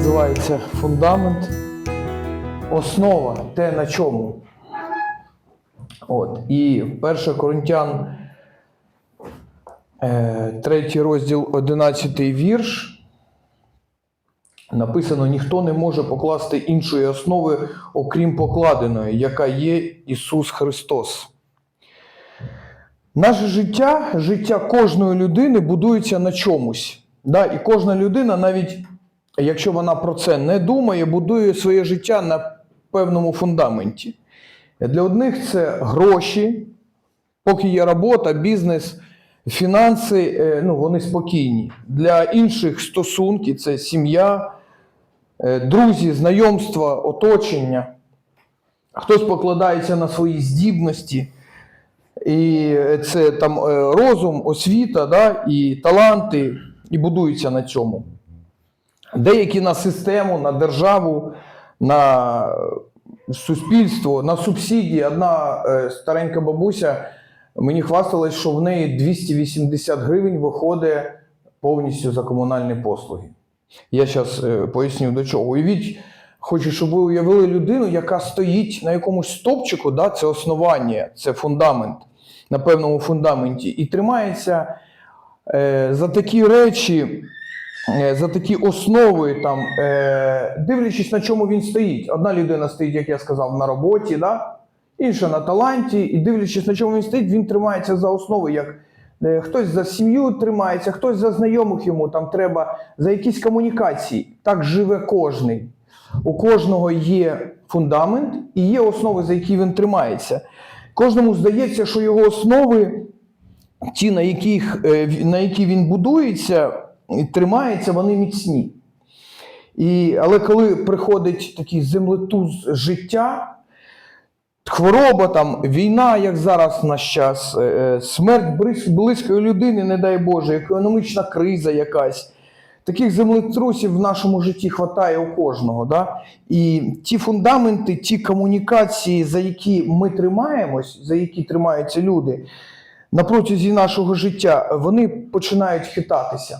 називається фундамент. Основа те на чому. От. І 1 Коринтян, е, 3 розділ, 11 вірш. Написано: ніхто не може покласти іншої основи, окрім покладеної, яка є Ісус Христос. Наше життя, життя кожної людини будується на чомусь. Да? І кожна людина, навіть якщо вона про це не думає, будує своє життя на певному фундаменті. Для одних це гроші, поки є робота, бізнес, фінанси, е, ну, вони спокійні. Для інших стосунки це сім'я, е, друзі, знайомства, оточення. Хтось покладається на свої здібності. І це там е, розум, освіта, да, і таланти, і будуються на цьому. Деякі на систему, на державу, на суспільство, на субсидії. Одна е, старенька бабуся мені хвасталась, що в неї 280 гривень виходить повністю за комунальні послуги. Я зараз поясню до чого. Уявіть, хочу, щоб ви уявили людину, яка стоїть на якомусь стопчику, да, це основання, це фундамент, на певному фундаменті, і тримається е, за такі речі, е, за такі основи, там, е, дивлячись, на чому він стоїть. Одна людина стоїть, як я сказав, на роботі, да? інша на таланті, і дивлячись, на чому він стоїть, він тримається за основи, як е, хтось за сім'ю тримається, хтось за знайомих йому там треба, за якісь комунікації. Так живе кожний. У кожного є фундамент і є основи, за які він тримається. Кожному здається, що його основи, ті, на, яких, е, на які він будується і тримається, вони міцні. І, але коли приходить такий землетуз життя, хвороба, там, війна, як зараз в наш час, е, е, смерть близької людини, не дай Боже, економічна криза якась. Таких землетрусів в нашому житті вистачає у кожного. Да? І ті фундаменти, ті комунікації, за які ми тримаємось, за які тримаються люди на протязі нашого життя, вони починають хитатися.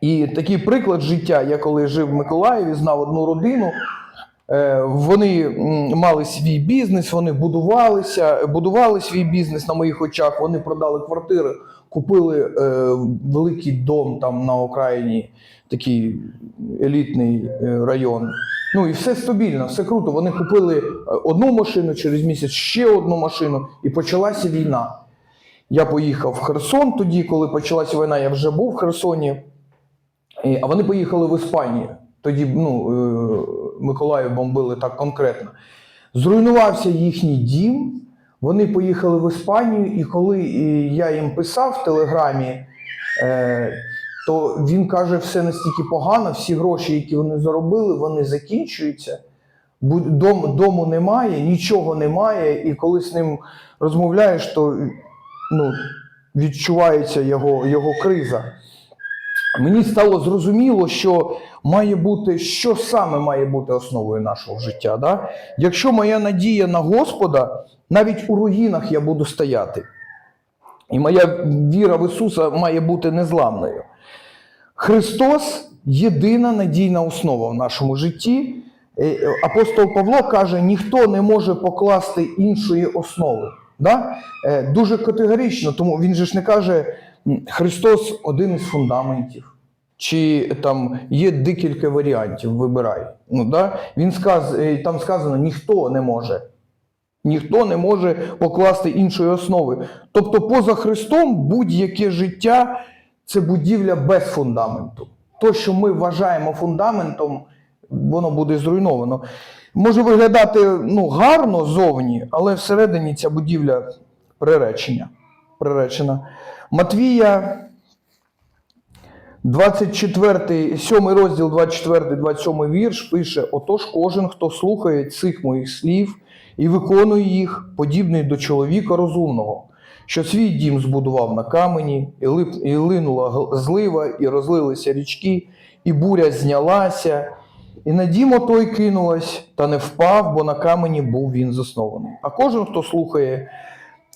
І такий приклад життя, я коли жив в Миколаєві, знав одну родину. Е, Вони мали свій бізнес, вони будувалися, будували свій бізнес на моїх очах. Вони продали квартири, купили е, великий дом там на окраїні, такий елітний е, район. Ну і все стабільно, все круто. Вони купили е, одну машину через місяць, ще одну машину, і почалася війна. Я поїхав в Херсон тоді, коли почалася війна, я вже був в Херсоні. І- А вони поїхали в Іспанію. Тоді ну, е, Миколаїв бомбили так конкретно. Зруйнувався їхній дім. Вони поїхали в Іспанію, і коли е, я їм писав в Телеграмі, е, то він каже, все настільки погано, всі гроші, які вони заробили, вони закінчуються. Дом, дому немає, нічого немає, і коли з ним розмовляєш, то ну, відчувається його, його криза. Мені стало зрозуміло, що має бути, що саме має бути основою нашого життя. Да? Якщо моя надія на Господа, навіть у руїнах я буду стояти. І моя віра в Ісуса має бути незламною. Христос єдина надійна основа в нашому житті. Е, Апостол Павло каже: ніхто не може покласти іншої основи. Да? Е, Дуже категорично, тому він же ж не каже, Христос один із фундаментів. Чи там є декілька варіантів, вибирай. Ну, да? Він сказ, е, там сказано, ніхто не може. Ніхто не може покласти іншої основи. Тобто, поза Христом будь-яке життя це будівля без фундаменту. То, що ми вважаємо фундаментом, воно буде зруйновано. Може виглядати ну, гарно зовні, але всередині ця будівля приречення. Приречена. Матвія 24, 7 розділ, 24, 27 вірш пише: Отож, кожен, хто слухає цих моїх слів і виконує їх, подібний до чоловіка розумного, що свій дім збудував на камені, і, лип, і линула злива, і розлилися річки, і буря знялася, і на дім отой кинулась, та не впав, бо на камені був він заснований. А кожен, хто слухає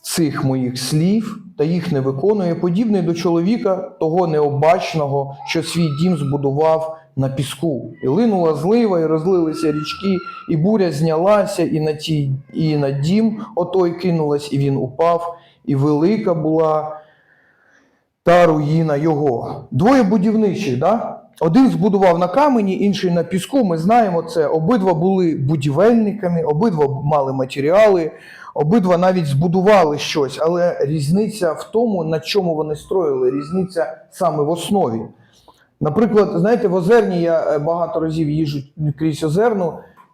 цих моїх слів та їх не виконує, подібний до чоловіка того необачного, що свій дім збудував на піску. І линула злива, і розлилися річки, і буря знялася, і на ті, і на дім отой кинулась, і він упав, і велика була та руїна його. Двоє будівничих, да? один збудував на камені, інший на піску. Ми знаємо це. Обидва були будівельниками, обидва мали матеріали, обидва навіть збудували щось, але різниця в тому, на чому вони строїли, різниця саме в основі. Наприклад, знаєте, в Озерні я е, багато разів їжджу крізь Озерну,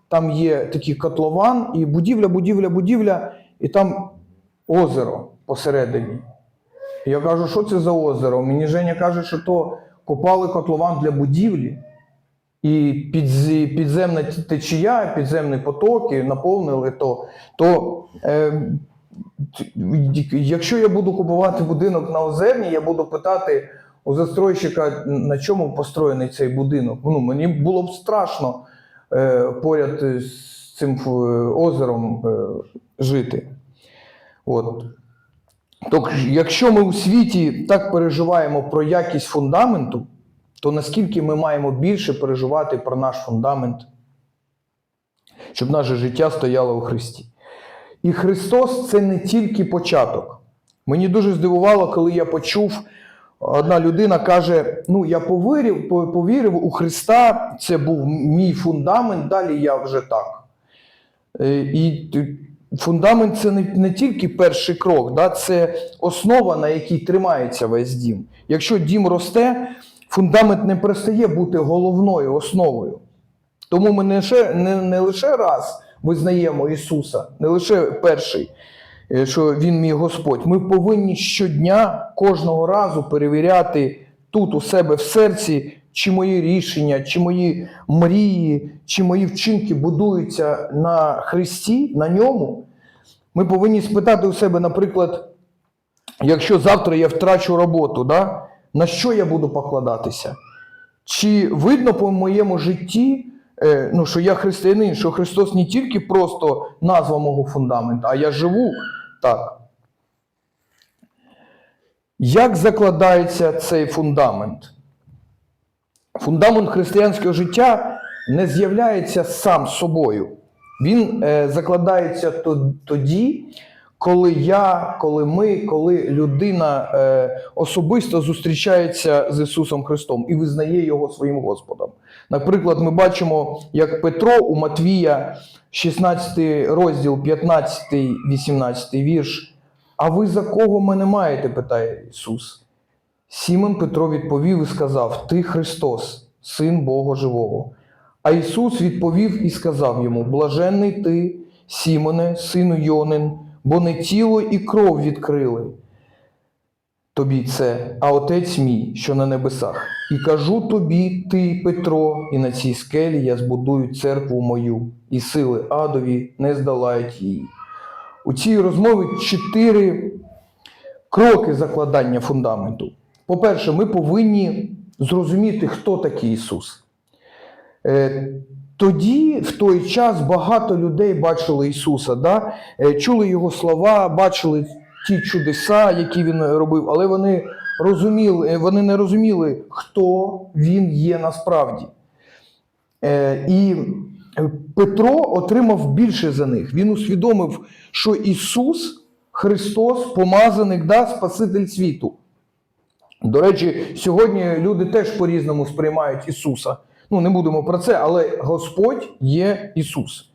там є такий котлован, і будівля, будівля, будівля, і там озеро посередині. Я кажу, що це за озеро? Мені Женя каже, що то копали котлован для будівлі, і підземна течія, підземні потоки наповнили то. то е, якщо я буду купувати будинок на Озерні, я буду питати у застройщика, на чому построєний цей будинок. Ну, мені було б страшно е, поряд з цим е, озером е, жити. От. Тож, якщо ми у світі так переживаємо про якість фундаменту, то наскільки ми маємо більше переживати про наш фундамент, щоб наше життя стояло у Христі. І Христос це не тільки початок. Мені дуже здивувало, коли я почув, одна людина каже: Ну, я повірив, повірив у Христа, це був мій фундамент, далі я вже так. Е, І фундамент це не, не тільки перший крок, да, це основа, на якій тримається весь дім. Якщо дім росте, фундамент не перестає бути головною основою. Тому ми не, лише, не, не лише раз визнаємо Ісуса, не лише перший, е, що Він мій Господь. Ми повинні щодня, кожного разу перевіряти тут у себе в серці, чи мої рішення, чи мої мрії, чи мої вчинки будуються на Христі, на ньому. Ми повинні спитати у себе, наприклад, якщо завтра я втрачу роботу, да, на що я буду покладатися? Чи видно по моєму житті, е, ну, що я християнин, що Христос не тільки просто назва мого фундамента, а я живу так. Як закладається цей фундамент? Фундамент християнського життя не з'являється сам собою. Він е, закладається тоді, коли я, коли ми, коли людина е, особисто зустрічається з Ісусом Христом і визнає Його своїм Господом. Наприклад, ми бачимо, як Петро у Матвія, 16 розділ, 15-18 вірш. А ви за кого мене маєте? питає Ісус. Сімон Петро відповів і сказав: Ти Христос, син Бога Живого. А Ісус відповів і сказав йому: Блаженний ти, Сімоне, сину Йонин, бо не тіло і кров відкрили тобі це, а Отець мій, що на небесах. І кажу тобі, ти, Петро, і на цій скелі я збудую церкву мою, і сили адові не здолають її. У цій розмові чотири кроки закладання фундаменту. По-перше, ми повинні зрозуміти, хто такий Ісус. Тоді, в той час, багато людей бачили Ісуса, да? е, чули Його слова, бачили ті чудеса, які Він робив, але вони, розуміли, е, вони не розуміли, хто Він є насправді. Е, І Петро отримав більше за них. Він усвідомив, що Ісус Христос, помазаник, да, Спаситель світу. До речі, сьогодні люди теж по-різному сприймають Ісуса. Ну, не будемо про це, але Господь є Ісус.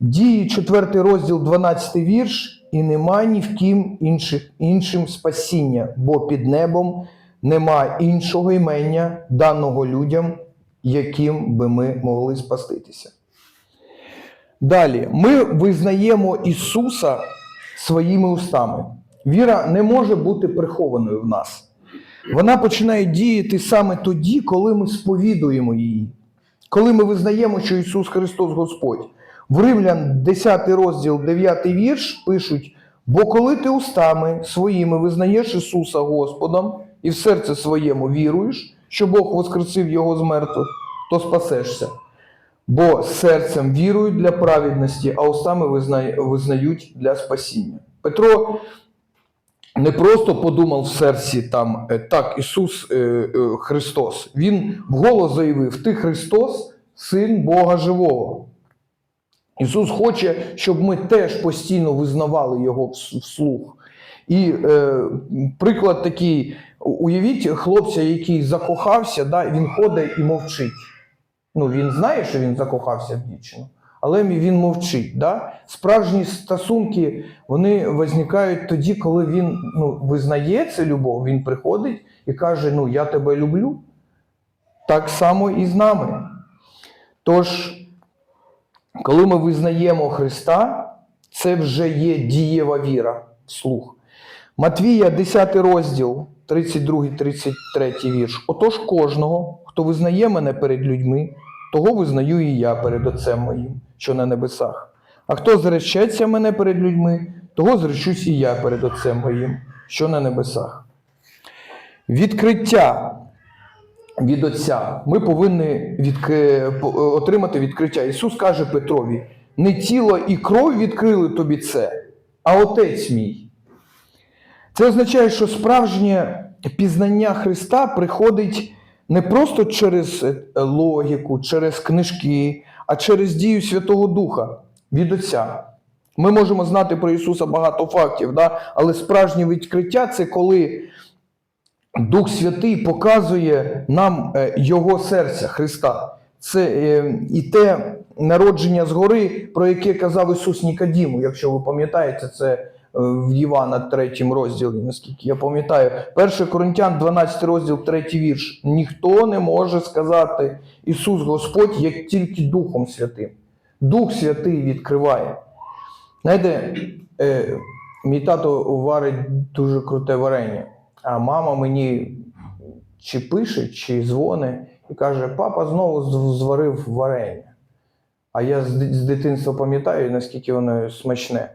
Дії 4 розділ, 12 вірш, і нема ні в ким інших, іншим спасіння, бо під небом нема іншого імення, даного людям, яким би ми могли спаститися. Далі, ми визнаємо Ісуса своїми устами. Віра не може бути прихованою в нас. Вона починає діяти саме тоді, коли ми сповідуємо її, коли ми визнаємо, що Ісус Христос Господь. В Римлян 10 розділ, 9 вірш пишуть: бо коли ти устами своїми визнаєш Ісуса Господом і в серце своєму віруєш, що Бог воскресив Його з мертвих, то спасешся. Бо серцем вірують для праведності, а устами визнають для спасіння. Петро не просто подумав в серці там е, так, Ісус е, е, Христос. Він вголос заявив: Ти Христос, Син Бога Живого. Ісус хоче, щоб ми теж постійно визнавали Його вслух. І е, приклад такий: уявіть хлопця, який закохався, да, він ходить і мовчить. Ну, він знає, що він закохався в дівчину, але він мовчить. Да? Справжні стосунки вони виникають тоді, коли він ну, визнає це любов, він приходить і каже: Ну, я тебе люблю. Так само і з нами. Тож, коли ми визнаємо Христа, це вже є дієва віра вслух. Матвія, 10 розділ, 32-33 вірш. Отож кожного, хто визнає мене перед людьми, того визнаю і я перед Отцем моїм, що на небесах. А хто зречеться мене перед людьми, того зречусь і я перед Отцем моїм, що на небесах. Відкриття від Отця. Ми повинні відк- отримати відкриття. Ісус каже Петрові: не тіло і кров відкрили тобі це, а Отець мій. Це означає, що справжнє пізнання Христа приходить не просто через е, логіку, через книжки, а через дію Святого Духа від Отця. Ми можемо знати про Ісуса багато фактів, да? але справжнє відкриття це коли Дух Святий показує нам е, Його серця Христа. Це е, і те народження згори, про яке казав Ісус Нікодіму, якщо ви пам'ятаєте, це в Івана 3 розділі, наскільки я пам'ятаю. 1 Коринтян 12 розділ, 3 вірш. Ніхто не може сказати Ісус Господь, як тільки Духом Святим. Дух Святий відкриває. Знаєте, е, мій тато варить дуже круте варення, а мама мені чи пише, чи дзвонить і каже: папа знову зварив варення. А я з дитинства пам'ятаю, наскільки воно смачне.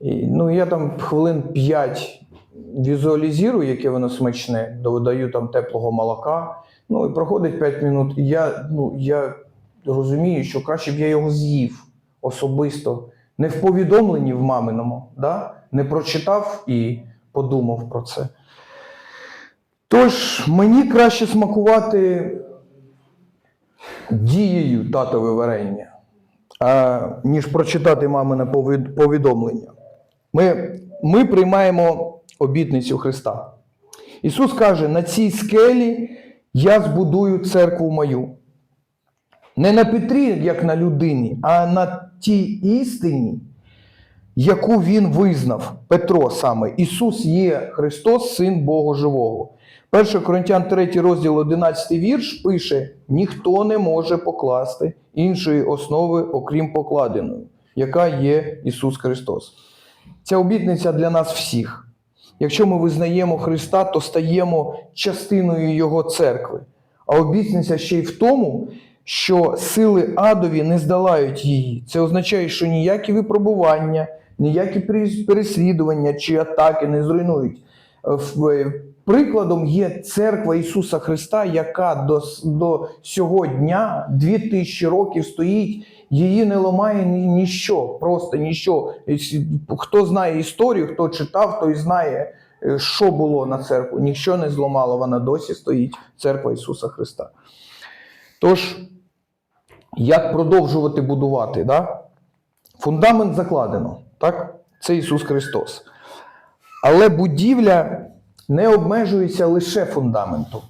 І, ну, я там хвилин 5 візуалізую, яке воно смачне, додаю там теплого молока. Ну і проходить 5 минут, і я, ну, я розумію, що краще б я його з'їв особисто, не в повідомленні в маминому, да? не прочитав і подумав про це. Тож мені краще смакувати дією татове варення, ніж прочитати мамине повідомлення. Ми, ми приймаємо обітницю Христа. Ісус каже: на цій скелі я збудую церкву мою. Не на Петрі, як на людині, а на тій істині, яку він визнав, Петро саме. Ісус є Христос, Син Бога Живого. 1 Коринтян 3 розділ 11 вірш пише: ніхто не може покласти іншої основи, окрім покладеної, яка є Ісус Христос. Ця обітниця для нас всіх. Якщо ми визнаємо Христа, то стаємо частиною Його церкви. А обітниця ще й в тому, що сили адові не здолають її. Це означає, що ніякі випробування, ніякі переслідування чи атаки не зруйнують. Е, е, Прикладом є церква Ісуса Христа, яка до, до сього дня, 2000 років стоїть, її не ламає ні, ніщо, просто ніщо. Хто знає історію, хто читав, той знає, е, що було на церкву. Ніщо не зламало, вона досі стоїть, церква Ісуса Христа. Тож, як продовжувати будувати? Да? Фундамент закладено, так? Це Ісус Христос. Але будівля не обмежується лише фундаментом.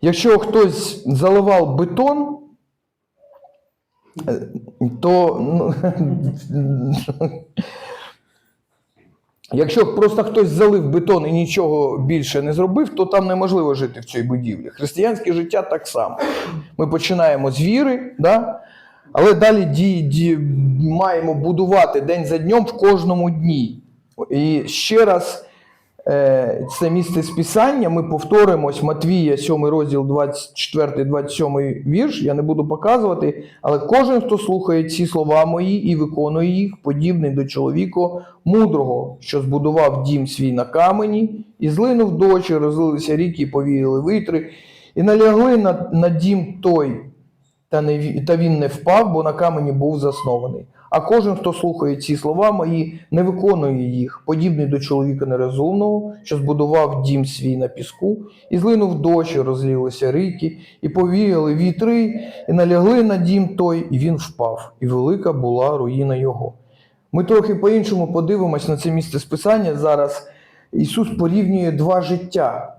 Якщо хтось заливав бетон, то ну, якщо просто хтось залив бетон і нічого більше не зробив, то там неможливо жити в цій будівлі. Християнське життя так само. Ми починаємо з віри, да? але далі ді, ді, маємо будувати день за днем в кожному дні. І ще раз це місце з Писання, ми повторимось Матвія, 7 розділ 24-27 вірш. Я не буду показувати, але кожен, хто слухає ці слова мої і виконує їх, подібний до чоловіка мудрого, що збудував дім свій на камені, і злинув дощ, і розлилися ріки, повіяли витри, і налягли на, на дім той. Та, не, та він не впав, бо на камені був заснований. А кожен, хто слухає ці слова мої, не виконує їх, подібний до чоловіка нерозумного, що збудував дім свій на піску, і злинув дощ, розлілися ріки, і повіяли вітри, і налягли на дім той, і він впав, і велика була руїна його. Ми трохи по-іншому подивимось на це місце списання зараз. Ісус порівнює два життя,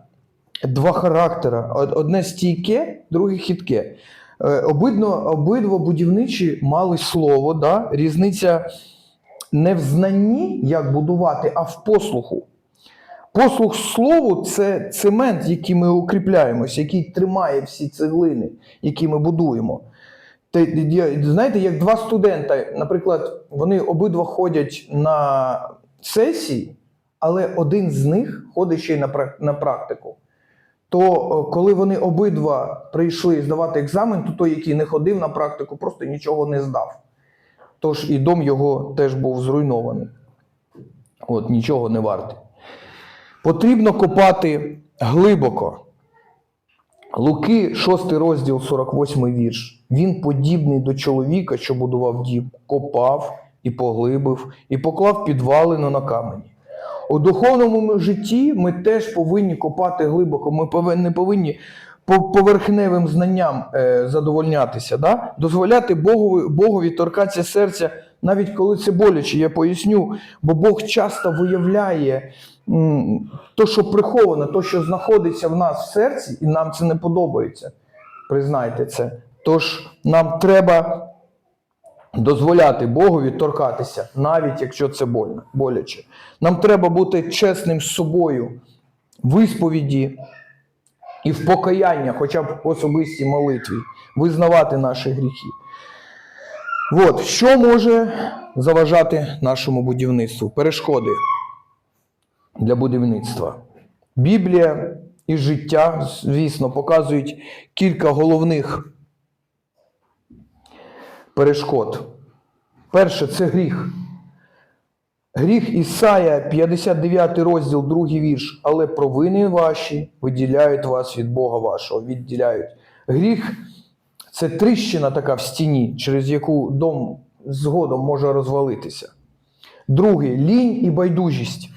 два характера. Одне стійке, друге хитке. Е, Обидно, обидва будівничі мали слово, да? різниця не в знанні, як будувати, а в послуху. Послух слову це цемент, який ми укріпляємося, який тримає всі цеглини, які ми будуємо. Знаєте, як два студента, наприклад, вони обидва ходять на сесії, але один з них ходить ще й на практику. То е, коли вони обидва прийшли здавати екзамен, то той, який не ходив на практику, просто нічого не здав. Тож і дом його теж був зруйнований. От, нічого не вартий. Потрібно копати глибоко. Луки, 6 розділ, 48 вірш. Він подібний до чоловіка, що будував дім, копав і поглибив, і поклав підвалину на камені. У духовному житті ми теж повинні копати глибоко. Ми повинні, не повинні по поверхневим знанням е, задовольнятися, да? дозволяти Богові, Богові торкатися серця, навіть коли це боляче. Я поясню, бо Бог часто виявляє то, що приховане, то, що знаходиться в нас в серці, і нам це не подобається. Признайте це. Тож нам треба дозволяти Богові торкатися, навіть якщо це больно, боляче. Нам треба бути чесним з собою в ісповіді і в покаяння, хоча б в особистій молитві, визнавати наші гріхи. От, що може заважати нашому будівництву? Перешкоди для будівництва. Біблія і життя, звісно, показують кілька головних перешкод. Перше це гріх. Гріх Ісая, 59 розділ, другий вірш. Але провини ваші виділяють вас від Бога вашого, відділяють. Гріх це тріщина така в стіні, через яку дом згодом може розвалитися. Другий лінь і байдужість.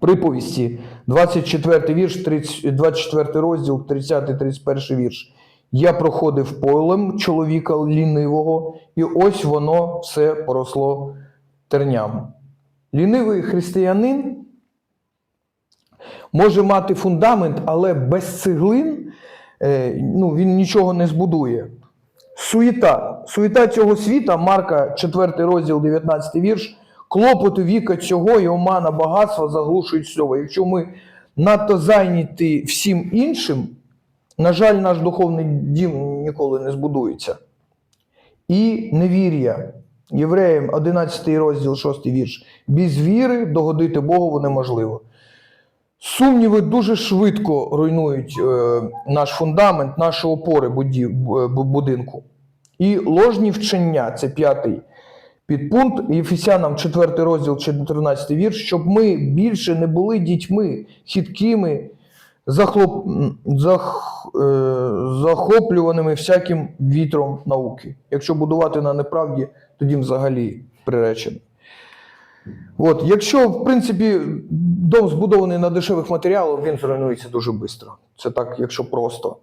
Приповісті, 24 вірш, 30, 24 розділ, 30-31 вірш. Я проходив полем чоловіка лінивого, і ось воно все поросло терням. Лінивий християнин може мати фундамент, але без цеглин е, ну, він нічого не збудує. Суєта. Суєта цього світа, Марка 4 розділ, 19 вірш. Клопоту віка цього і омана багатства заглушують слово. Якщо ми надто зайняті всім іншим, на жаль, наш духовний дім ніколи не збудується. І невір'я. Євреям 11 розділ, 6 вірш. Без віри догодити Богу неможливо. Сумніви дуже швидко руйнують е, наш фундамент, наші опори буді, б- б- будинку. І ложні вчення це п'ятий підпункт Єфесянам 4 розділ, 14 вірш, щоб ми більше не були дітьми, хиткими, захлоп, зах, е, захоплюваними всяким вітром науки. Якщо будувати на неправді, тоді взагалі приречений. От, якщо, в принципі, дом збудований на дешевих матеріалах, він зруйнується дуже швидко. Це так, якщо просто.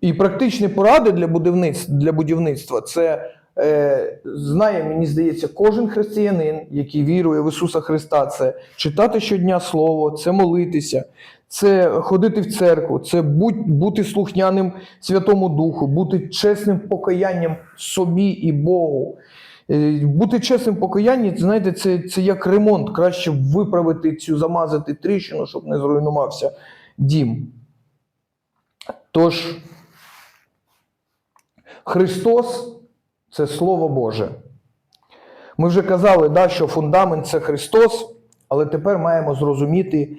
І практичні поради для будівництва, для будівництва це е, знає, мені здається, кожен християнин, який вірує в Ісуса Христа, це читати щодня Слово, це молитися, це ходити в церкву, це бути слухняним Святому Духу, бути чесним покаянням собі і Богу. Е, Бути чесним в покаянні, знаєте, це, це як ремонт. Краще виправити цю, замазати тріщину, щоб не зруйнувався дім. Тож, Христос це Слово Боже. Ми вже казали, да, що фундамент це Христос, але тепер маємо зрозуміти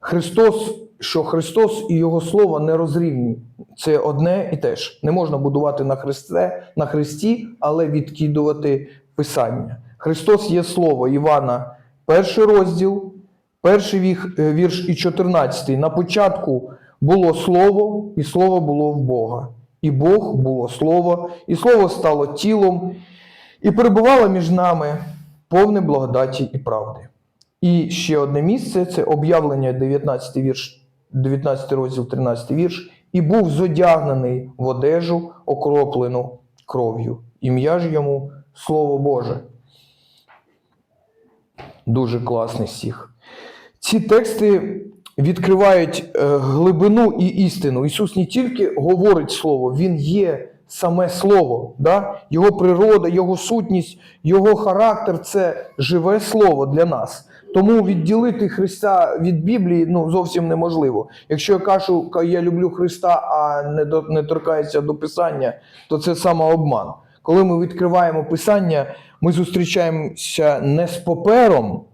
Христос, що Христос і Його Слово не розрівні. Це одне і те ж. Не можна будувати на, Христе, на Христі, але відкидувати Писання. Христос є Слово Івана, перший розділ, перший е, вірш і 14. На початку було Слово, і Слово було в Бога. І Бог було Слово, і Слово стало тілом, і перебувало між нами повне благодаті і правди. І ще одне місце це об'явлення 19 вірш, 19 розділ, 13 вірш, і був зодягнений в одежу, окроплену кров'ю. Ім'я ж йому Слово Боже. Дуже класний стих. Ці тексти відкривають е, глибину і істину. Ісус не тільки говорить Слово, Він є саме Слово. Да? Його природа, Його сутність, Його характер це живе Слово для нас. Тому відділити Христа від Біблії ну, зовсім неможливо. Якщо я кажу, я люблю Христа, а не, до, не торкаюся до Писання, то це самообман. Коли ми відкриваємо Писання, ми зустрічаємося не з папером,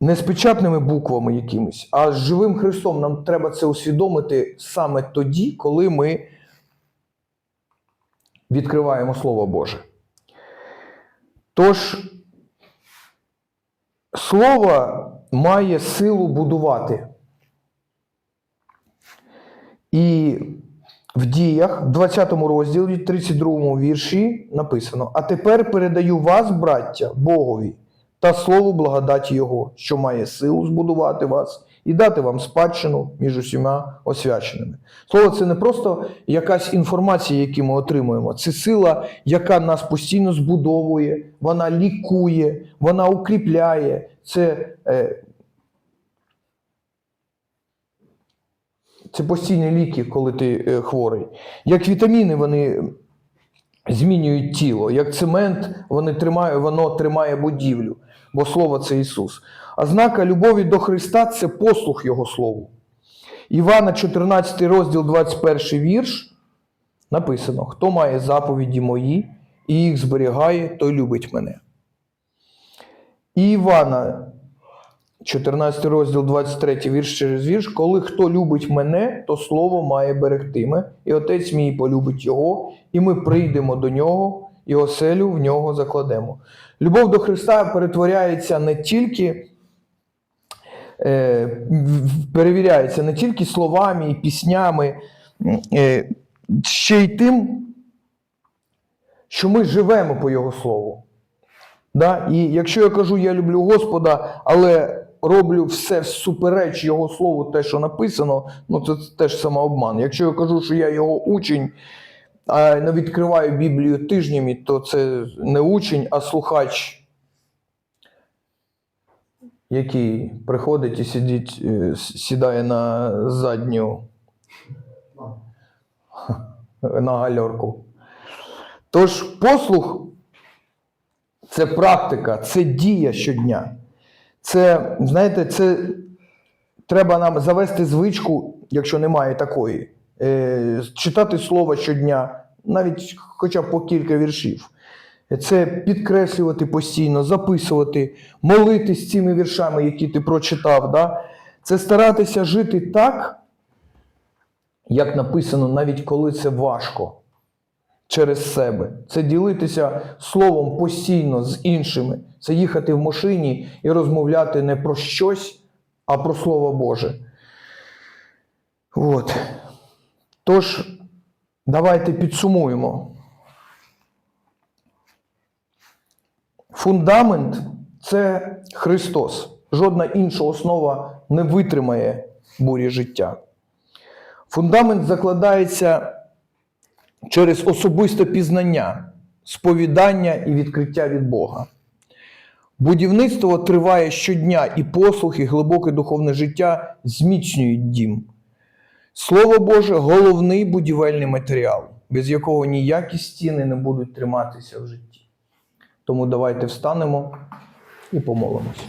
не з печатними буквами якимись, а з живим Христом. Нам треба це усвідомити саме тоді, коли ми відкриваємо Слово Боже. Тож, Слово має силу будувати. І в діях, в 20 розділі, 32 вірші написано: А тепер передаю вас, браття, Богові та слову благодаті Його, що має силу збудувати вас і дати вам спадщину між усіма освяченими. Слово це не просто якась інформація, яку ми отримуємо, це сила, яка нас постійно збудовує, вона лікує, вона укріпляє. Це, е, це постійні ліки, коли ти е, хворий. Як вітаміни, вони змінюють тіло. Як цемент, вони тримає, воно тримає будівлю, бо слово це Ісус. Ознака любові до Христа це послух Його Слову. Івана, 14 розділ, 21 вірш, написано: Хто має заповіді мої і їх зберігає, той любить мене. І Івана, 14 розділ, 23 вірш через вірш, коли хто любить мене, то слово має берегтиме, і отець мій полюбить його, і ми прийдемо до нього, і оселю в нього закладемо. Любов до Христа перетворяється не тільки, е, перевіряється не тільки словами і піснями, е, ще й тим, що ми живемо по Його Слову. Да? І якщо я кажу, я люблю Господа, але роблю все всупереч Його слову, те, що написано, ну це теж самообман. Якщо я кажу, що я його учень, а не відкриваю Біблію тижнями, то це не учень, а слухач, який приходить і сидить, е, сідає на задню на гальорку. Тож послух це практика, це дія щодня. Це, знаєте, це треба нам завести звичку, якщо немає такої, читати слово щодня, навіть хоча б по кілька віршів. Це підкреслювати постійно, записувати, молитись цими віршами, які ти прочитав. Да? Це старатися жити так, як написано, навіть коли це важко через себе. Це ділитися словом постійно з іншими. Це їхати в машині і розмовляти не про щось, а про Слово Боже. От. Тож, давайте підсумуємо. Фундамент це Христос. Жодна інша основа не витримає бурі життя. Фундамент закладається через особисте пізнання, сповідання і відкриття від Бога. Будівництво триває щодня, і послух, і глибоке духовне життя зміцнюють дім. Слово Боже головний будівельний матеріал, без якого ніякі стіни не будуть триматися в житті. Тому давайте встанемо і помолимося.